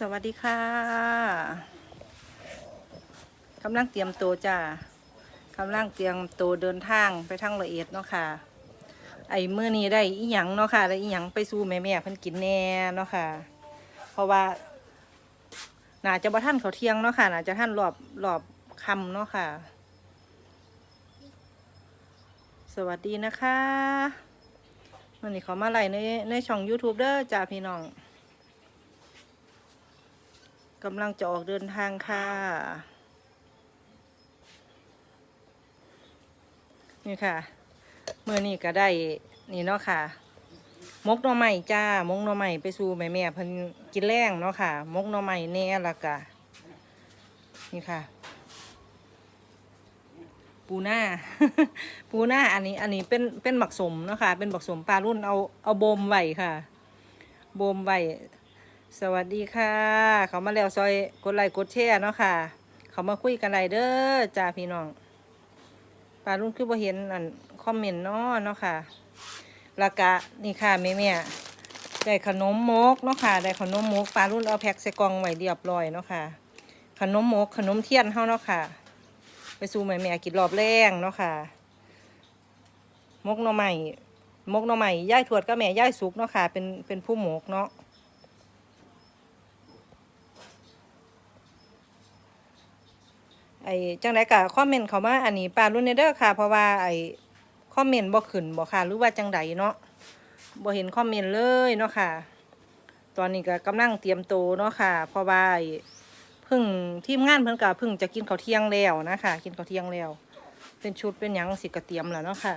สวัสดีค่ะกำลังเตรียมตัวจ้ากำลังเตรียมตัวเดินทางไปทางละเอียดเนาะค่ะ ไอ้มื้อนี้ได้อีหยังเนาะค่ะได้อีหยังไปสู่แม่แม่เพิ่นกินแน่เนาะค่ะ เพราะว่าน่าจะบ่ทันเขาเที่ยงเนาะค่ะน่าจะทันรอบรอบคำเนาะค่ะ สวัสดีนะคะวันนี้ขามาไล่ในในช่อง YouTube เด้อจ้าพี่น้อง กำลังจะออกเดินทางค่ะ นี่ค่ะเมื่อนี้ก็ได้นี่เนาะค่ะ มกหน่อไม้จ้ามกหน่อไม้ไปสู่แม่แม่เพิ่นกินแรงเนาะค่ะ มกหน่อไม้แน่ละกะนี่ค่ะ ปูหน้า ปูหน้าอันนี้ อันนี้เป็นเป็นหมักสมเนาะค่ะ เป็นหมักสมปลารุ่นเอาเอาโบมไว้ค่ะโบมไว้ สวัสดีค่ะ เขามาแล้วซอยกดไลค์กดแชร์เนาะค่ะ เขามาคุยกันไรเด้อจ้าพี่น้องปลารุ่นคือบ่เห็นอันคอมเมนต์เนาะเนาะค่ะล้วก็นี่ค่ะแม่แม่ได้ขนมมกเนาะค่ะได้ขนมมกปลารุ่นเอาแพ็คใส่กล่องไว้เรียบร้อยเนาะค่ะ ขนมมกขนมเทียนเฮาเนาะค่ะ ไปสู่แม่แม่กินรอบแรงเนาะค่ะ มกหน่อใหม่มกหน่อใหม่ย่ายถวดก็แม่ย่ายสุกเนาะค่ะเป็นเป็นผู้หมกเนาะ ไอ้จังไดก็คอมเมนต์เขามาอันนี้ปลารุ่นเนเด้อค่ะ เพราะว่าไอ้คอมเมนต์บ่ขึ้นบ่ค่ะ หรือว่าจังไดเนาะบ่เห็นคอมเมนต์เลยเนาะค่ะ ตอนนี้ก็กำลังเตรียมโตเนาะค่ะ เพราะว่าไอ้เพิ่งทีมงานเพิ่นก็เพิ่งจะกินข้าวเที่ยงแล้วนะคะกินข้าวเที่ยงแล้ว เป็นชุดเป็นหยังสิก็เตรียมแล้วเนาะค่ะ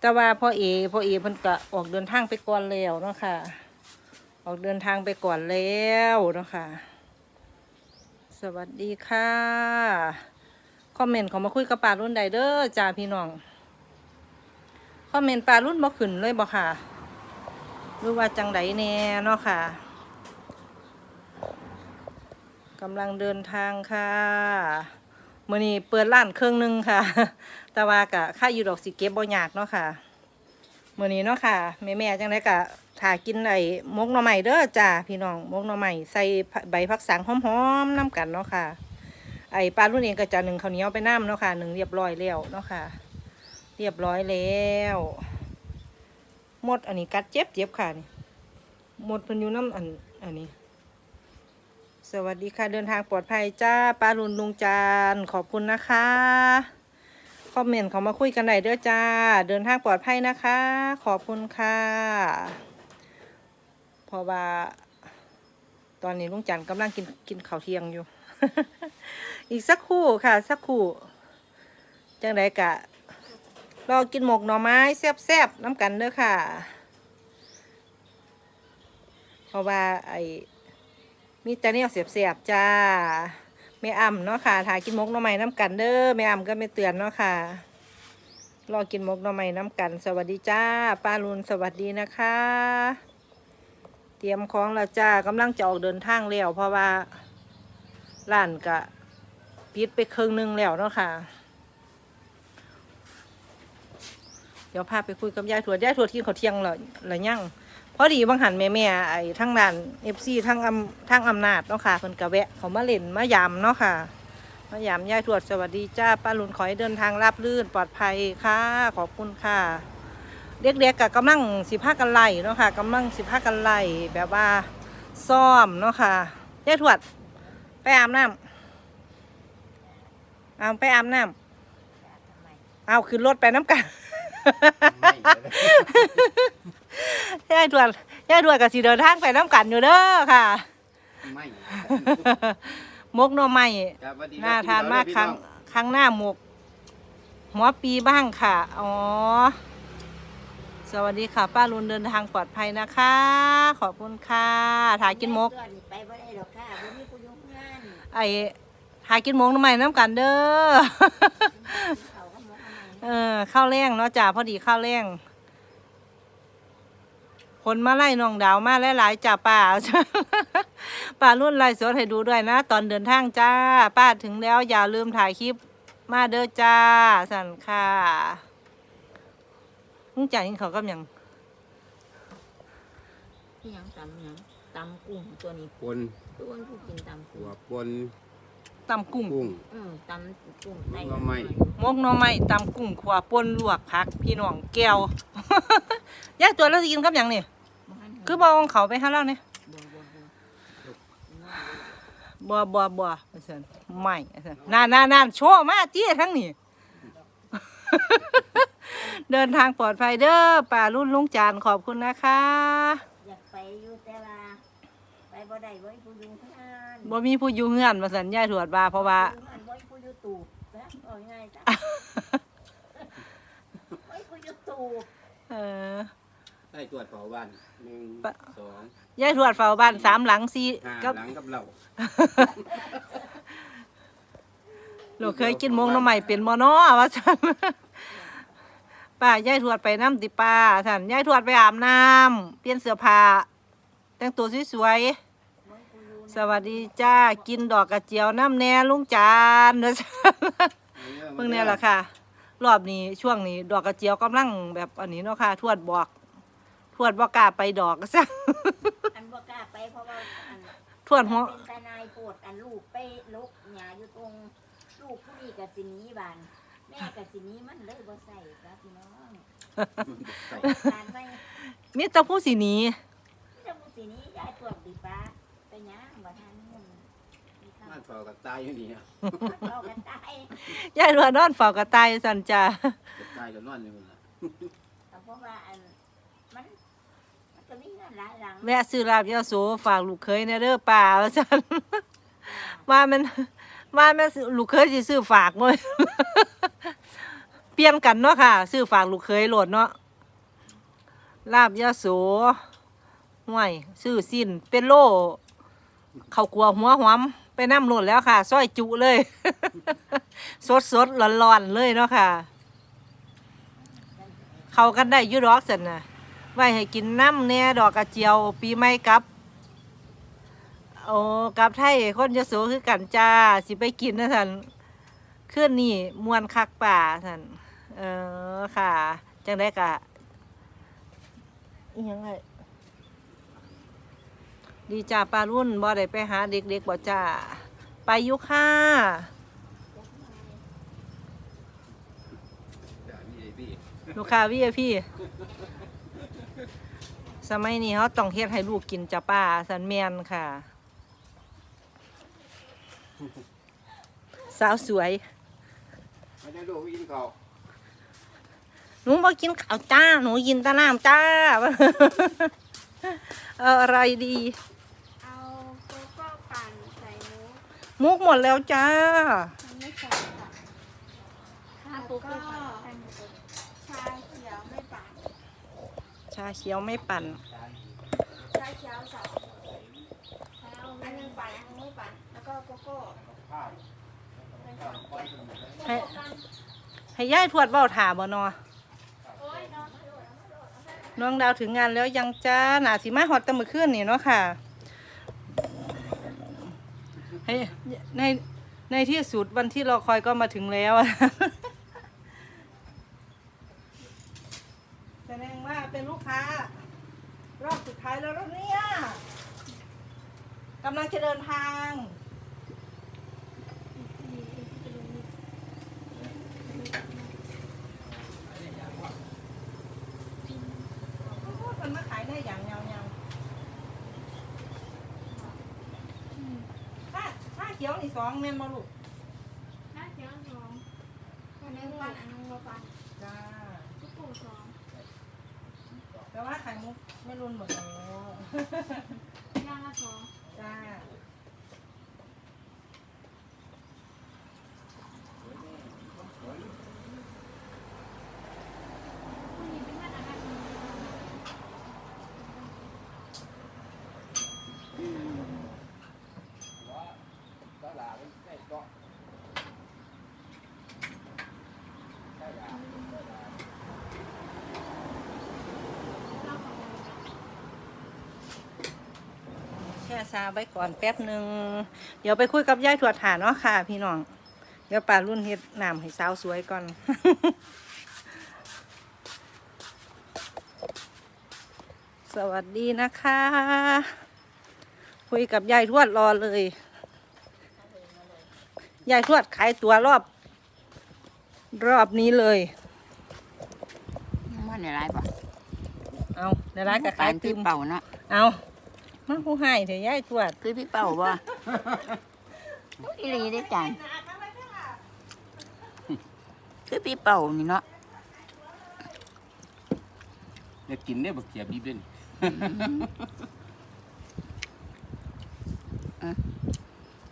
แต่ว่าพ่อเอพ่อเอเพิ่นก็ออกเดินทางไปก่อนแล้วเนาะค่ะ ออกเดินทางไปก่อนแล้วเนาะค่ะ สวัสดีค่ะ คอมเมนต์เขามาคุยกับปลารุ่นใดเด้อจ้าพี่น้อง คอมเมนต์ปลารุ่นบ่ขึ้นเลยบ่ค่ะรือว่าจังไดแน่เนาะค่ะกำลังเดินทางค่ะมื่อนี้เปิดร้านเครื่องหนึงค่ะ แต่ว่ากะค่าอยู่ดอกสิเก็บบ่ยากเนาะค่ะมื่อนี้เนาะค่ะแม่แม่จังไดกะ ถ่ากินไอ้มกหน่อไม้เด้อจ้าพี่น้องมกหน่อไม้ใส่ใบผักสังหอมๆน้ำกันเนาะค่ะ ไอ้ปลารุ่นเองก็จะหนึ่งข้าวเหนียวไปน้ำเนาะค่ะหนึ่งเรียบร้อยแล้วเนาะค่ะ เรียบร้อยแล้วหมดอันนี้กัดเจ็บเจ็บค่ะนี่หมดเพิ่นอยู่น้ำอันอันนี้ สวัสดีค่ะเดินทางปลอดภัยจ้าปลารุนลุงจานขอบคุณนะคะคอมเมนต์เขามาคุยกันได้เด้อจ้า เดินทางปลอดภัยนะคะ ขอบคุณค่ะ เพราะว่าตอนนี้ลุงจันกำลังกินกินข้าวเที่ยงอยู่ อีกสักครู่ค่ะ สักครู่จังไดกะรอกินหมกหน่อไม้แซ่บๆน้ำกันเด้อค่ะ เพราะว่าไอ้มีแต่เนี่ยเสียบๆจ้าแม่อ่ำเนาะค่ะถ่ายกินหมกหน่อไม้น้ำกันเด้อแม่อ่ำก็ไม่เตือนเนาะค่ะรอกินหมกหน่อไม้น้ำกัน สวัสดีจ้าป้าลุนสวัสดีนะคะ เตรียมของแล้วจ้ากำลังจะออกเดินทางแล้วเพราะว่าร้านกะปิดไปครึ่งหนึงแล้วเนาะค่ะ เดี๋ยวพาไปคุยกับยายถั่วยายถั่วที่เขาวเที่ยงเหรอหรือยังพอดีบางหันแม่แม่ไอ้ทั้งร้านเอฟซีทั้งอำทั้งอำนาจเนาะค่ะเพิ่นกะแวะเขามาเล่นมายามเนาะค่ะมายามยายถั่วสวัสดีจ้าป้าลุนขอให้เดินทางราบรื่นปลอดภัยค่ะขอบคุณค่ะ เด็กๆกะกำลังสิพากันไล่เนาะค่ะกำลังสิพากันไล่แบบว่าซ่อมเนาะค่ะยายถวด ไปอาบน้ำเอาไปอาบน้ำเอาขึ้นรถไปน้ำกันยายถวดยายถวดกับสีเดินทางไปน้ำกันอยู่เด้อค่ะไม่มกหน่อไม้ครับสวัสดีครับน่าทานมากคพี่รั้งน้อครั้งหน้าหมกหัวปีบ้างค่ะ อ๋อ สวัสดีค่ะ ป้ารุนเดินทางปลอดภัยนะคะ ขอบคุณค่ะถ่ายกินมก ไปบ่ได้หรอกค่ะบ่มีผู้ยกงานไอ้ถ่ายกินมกทำไมน้ำกันเด้อ เขาก็มกเอามาเออข้าวแรงเนาะจ้าพอดีข้าวแรงคนมาไล่น้องดาวมาหลายๆจ้าป้า ป้ารุ่นไล่สดให้ดูด้วยนะ ตอนเดินทางจ้า ป้าถึงแล้วอย่าลืมถ่ายคลิปมาเด้อจ้า สันค่ะ ลุงจ่ายยิงเขาวกับหยังพี่หยังตำหยังตำกุ้งตัวนี้ปนตัวคนผู้กินตำหักุ้งวปนตำกุ้งกุ้งอืมตำกุ้งหน่อไม้ มกหน่อไม้ตำกุ้งขวป่นลวกผัก พี่น้องแก้ว ยายตัวแล้วสิกินกับหยังนี่คือบ่เอาเขาไปหาเราเนี่ย บ่บ่บ่บ่บ่บ่ว่าซั่นไม่ว่าซั่นนั่นนั่นนั่นโชว์มาจี้ทั้งนี้ เดินทางปลอดภัยเด้อป่ารุ่นลุงจานขอบคุณนะคะ อยากไปอยู่แต่ว่าไปบ่ได้บ่ให้ผู้อยู่งานบ่มีผู้อยู่เฮือนว่าซั่นยายถวดว่าเพราะว่า อยู่งานบ่ให้ผู้อยู่ตูบนะเอาง่ายๆจ้ะบ่ให้ผู้อยู่ตูบเออ ได้ตรวจเผาบ้านหนึ่งปะ สองยายถวดเฝ้าบ้านสามหลังสี่ห้ากับหลังกับเราลูกเคยกินมงหน่อไม้เป็นบ่น้อว่าซั่น ป้ายายถวดไปน้ำติป้าซั่นยายถวดไปอาบน้ำเปลี่ยนเสื้อผ้าแต่งตัวสวยๆบ่ให้ผู้อยู่สวัสดีจ้ากินดอกกระเจียวน้ำแน่ลุงจานเด้อจ้าเพิ่งเนี่ยแหละค่ะ รอบนี้ช่วงนี้ ดอกกระเจียวกำลังแบบอันนี้เนาะค่ะ ทวดบอก ทวดบอกกล้าไปดอกซะอันบ่กล้าไปเพราะว่าอันทวดหัวเป็นตานายโปวดอันลูกไปลุกหยาอยู่ตรงลูกผู้นี้กับสิหนี้บาน แม่กับสิหนี้มันเลยบ่ใส่ครับพี่น้องใส่การไม่มิตรผู้สีหนี้ที่จะผู้สิหนี้ยายตรวจดีป้าไปหยังบ่ทันเงินมีข้าวบ้านเผากับตายอยู่นี่อะเรากันตายยายรวนอนเฝ้ากระต่ายสันจ้ากับตายกับนอนอยู่นั่นล่ะแต่เพราะว่าอันมันมันก็มีเงินหลายหลังแวะซื้อลาบยาโสฝากลูกเคยในเด้อป่าว่าสันว่ามัน ว่าแม่ลูกเคยสิซื้อฝากเลยเปลี่ยนกันเนาะค่ะ ซื้อฝากลูกเคยโหลดเนาะลาบยาโสห่วยซื้อสิ้นเป็นโลเขากลัวหัวหอมไปน้ำโหลดแล้วค่ะซอยจุเลย สดสดร้อนร้อนๆเลยเนาะค่ะ เขากันได้ยุดอกสันนะไว้ให้กินน้ำแหน่ยดอกกระเจียวปีใหม่กับ โอ้กลับไทยคนจะโสคือกันจ้า สิไปกินนะท่านขึ้นนี่มวนคักป่าท่านเออค่ะ จังได้กะอิหยังไงดีจ้าปลารุ่นบ่ได้ไปหาเด็กๆบ่จ้า ไปยุค่ะจ้ะนี่ไอ้พี่ลูกค้าวีไอพี่สมัยนี้เขาต้องเฮ็ดให้ลูกกินจ้าป้าสันแมนค่ะ สาวสวยไม่ได้ลูกกินข้าวหนูบอกกินข้าวจ้า หนูกินแตะน้ำจ้า เอาอะไรดี เอาโกโก้ปั่นใส่มุกมุกหมดแล้วจ้า มันไม่ใส่ค่ะถ้าแล้วปุ๊บก็ก็ใส่หมดเลยชาเขียวไม่ปั่นชาเขียวไม่ปั่น ชาเขียวสองอันหนึงปั่นอันหนึงไม่ปั่นแล้ว ก็กโก้เป็นสองขวดให้ให้ย่ายพวดเบ้าถาบ่นอน้องน้องดาวถึงงานแล้วยังจ้าหนาสีมาหอดตะมือขึ้นนี่เนาะค่ะให้ในในที่สุดวันที่รอคอยก็มาถึงแล้ว แสดงว่าเป็นลูกค้า รอบสุดท้ายแล้วเหรอเนี่ยกำลังจะเดินทาง มันมาขายได้อย่างเงาเงาถ้าถ้าเขียวนี่สองเมนมาลูกชาเขียวสองอันหนึงปั่นอันหนึงไม่ปั่นจ้าโกโก้สองแต่ว่าไข่มุกไม่รุนหมดแล้ว ย่างละสองจ้า ผู้หญิงเป็นอะไรกัน แช่ ซาไว้ก่อนแป๊บหนึ่งเดี๋ยวไปคุยกับยายถวดฐานเนาะค่ะ พี่น้อง เดี๋ยวป่ารุ่นเฮ็ดน้ำให้สาวสวยก่อนสวัสดีนะคะ คุยกับยายทวดรอเลยยายทวดขายตัวรอบ รอบนี้เลยมันอะไรปะเอาในร้านก็ขายพี่ติมเป่าเนาะเอา มาผู้ให้เถอะยายทวดคือพี่เป่าบ่อีหลีได้จานคือพี่เป่านี่เนาะเนี่ยกินได้บักเขียบดิบเด่น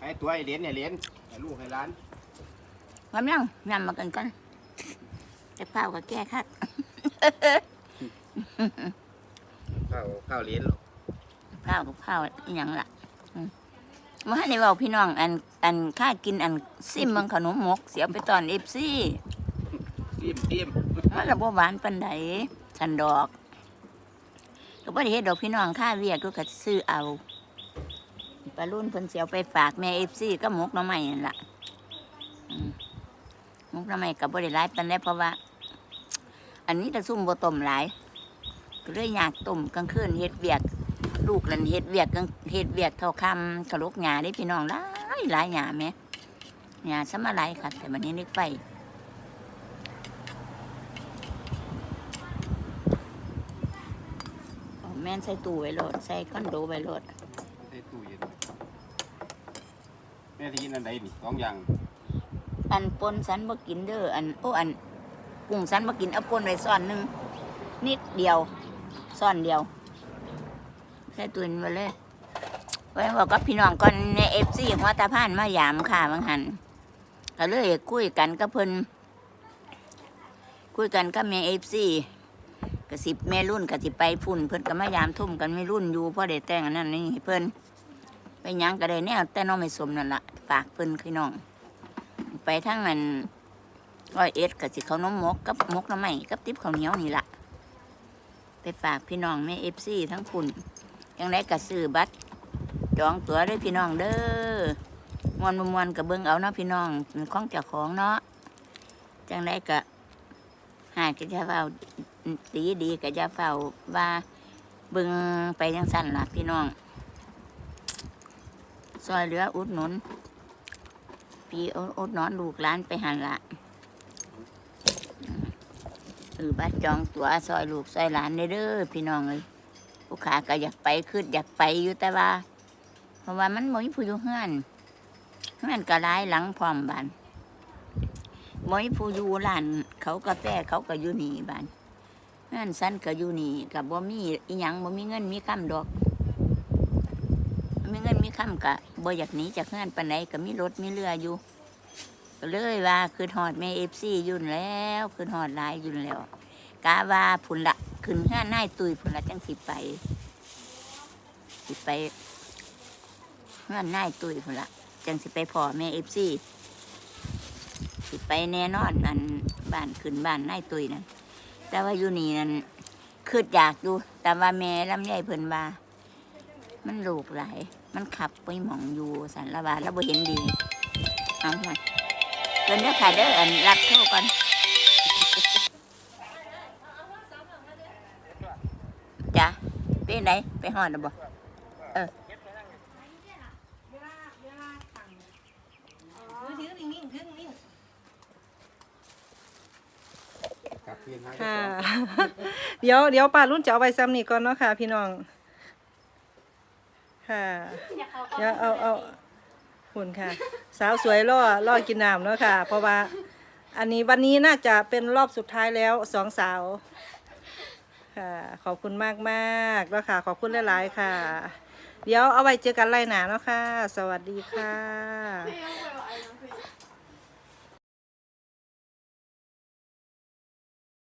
ไอ้ตัวไอ้เหรียญเนี่ยเหรียญไอ้ลูกไอ้หล้านพร้อมยังยำมากันกันแต่เป่าก็แก้คักข้าวข้าวเหรียญหรอก ข้าวกับข้าวอีหยังล่ะอืมมาให้ในเว้าพี่น้องอันอันค่ากินอันซิมเมืองขนมหมก เสียไปตอนเอฟซีเตรียมเตรียมมันระบ่หวานปันใดสันดอกก็บ่ได้เฮ็ดดอกพี่น้องค่าเวียกก็ก็ซื้อเอาปลารุ่นเพิ่นสิเอาไปฝากแม่เอฟซีก็หมกหน่อไม้นั่นล่ะอืมหมกหน่อไม้ก็บ่ได้หลายปานใดเพราะว่า อันนี้แต่ซุ่มบ่ต้มหลายก็เลยอยากต้มกลางคืนเฮ็ดเวียก ลูกหลันเฮ็ดเวียกกลางเฮ็ดเวียกเท่าคำกะลกหญ้าได้พี่น้องหลายหลายหญ้าแหม่หญ้าซะมาหลายค่ะ แต่วันนี้นึกไฟเอาแม่นใส่ตู้ไว้โลดใส่คอนโดไว้โลดใส่ตู้เย็นแม่ที่กินอันใดนี่สองอย่างอันปนสันบ่กินเด้ออันโอ้อันกุ้งสันบ่กินเอาปนไว้ซ่อนหนึงนิดเดียวซ่อนเดียว ใส่ตุนมาเลยไว้บอกกับพี่น้องก่อนในเอฟซีหัวตาพานมายามค่ะบางหันก็เลยคุยกันกับเพิ่นคุยกันกับแม่เอฟซีกระสิบแม่รุ่นกระสิไปพุ่น เพิ่นก็มายามทุ่มกันไม่รุ่นอยู่พ่อได้แต่งอันนั้นนี่เพิ่นไปยังก็ได้แนวแต่น้องไม่สมนั่นละฝากเพิ่นพี่น้อง ไปทั้งนั้นร้อยเอ็ดกับสิเขาน้มมกกับมกน้ำใหม่กับติ๊บข้าวเหนียวนี่ละไปฝากพี่น้องแม่เอฟซีทั้งพุ่น ยังไงก็ซื้อบัตรจองตั๋วด้วยพี่น้องเด้อมวนมวนกับเบิ้งเอาเนาะพี่น้องเป็นของเจ้าของเนาะจังไดก็หากจะเฝ้าดีดีก็จะเฝ้าว่าเบิ้งไปจังสั้นล่ะพี่น้อง ซอยเหลืออุดหนุนพี่อุดนอนลูกหลานไปหันละเออบัตรจองตั๋วซอยลูกซอยหลานเด้อพี่น้องเลย ผู้ขาก็อยากไปขึ้นอยากไปอยู่แต่ว่า เพราะว่ามันบ่มีผู้อยู่เฮือนเฮือนก็ร้ายหลังพร้อมบานบ่มีผู้อยู่ร้านเขากาแฟเขาก็อยู่นี่บานเฮือนสั้นก็อยู่นี่กับบ่มีอีหยังบ่มีเงินมีคำดอกมีเงินมีคำก็บ่อยากหนีจากเฮือนปานใดก็มีรถมีเรืออยู่ก็เลยว่าคือหอดแม่ FC อยู่นั่นแล้วคือหอดลายยู่นั่นแล้วกาว่าพุ่นละ ขึ้นห้านายตุยพุ่นละจังสิไป สิไปห้านายตุยพุ่นละจังสิไปพ่อแม่เอฟซีสิไปแน่นอนนั่นบ้านขึ้นบ้านนายตุยนั่นแต่ว่าอยู่นี่นั่นคืดอยากดูแต่ว่าแม่ลำไยเพิ่นว่า มันลูกหลายมันขับไปหมองอยู่สันละบาแล้วบ่เห็นดีเอาหน่อยเกินเด้อค่ะเด้ออันรับโทษก่อน ไปหอดหรือบ่เออเพียงหาค่ะ เดี๋ยวเดี๋ยวป้ารุ่นจะเอาไปซ้ำนี่ก่อนเนาะค่ะ พี่น้อง ค่ะเดี๋ยวเอาเอาหุ่นค่ะ สาวสวยล่อล่อกินน้ำเนาะค่ะ เพราะว่า อันนี้วันนี้น่าจะเป็นรอบสุดท้ายแล้วสองสาว ค่ะ ขอบคุณมากมากแล้วค่ะ ขอบคุณหลายๆค่ะ เดี๋ยวเอาไว้เจอกันไล่หนาเนาะค่ะ สวัสดีค่ะ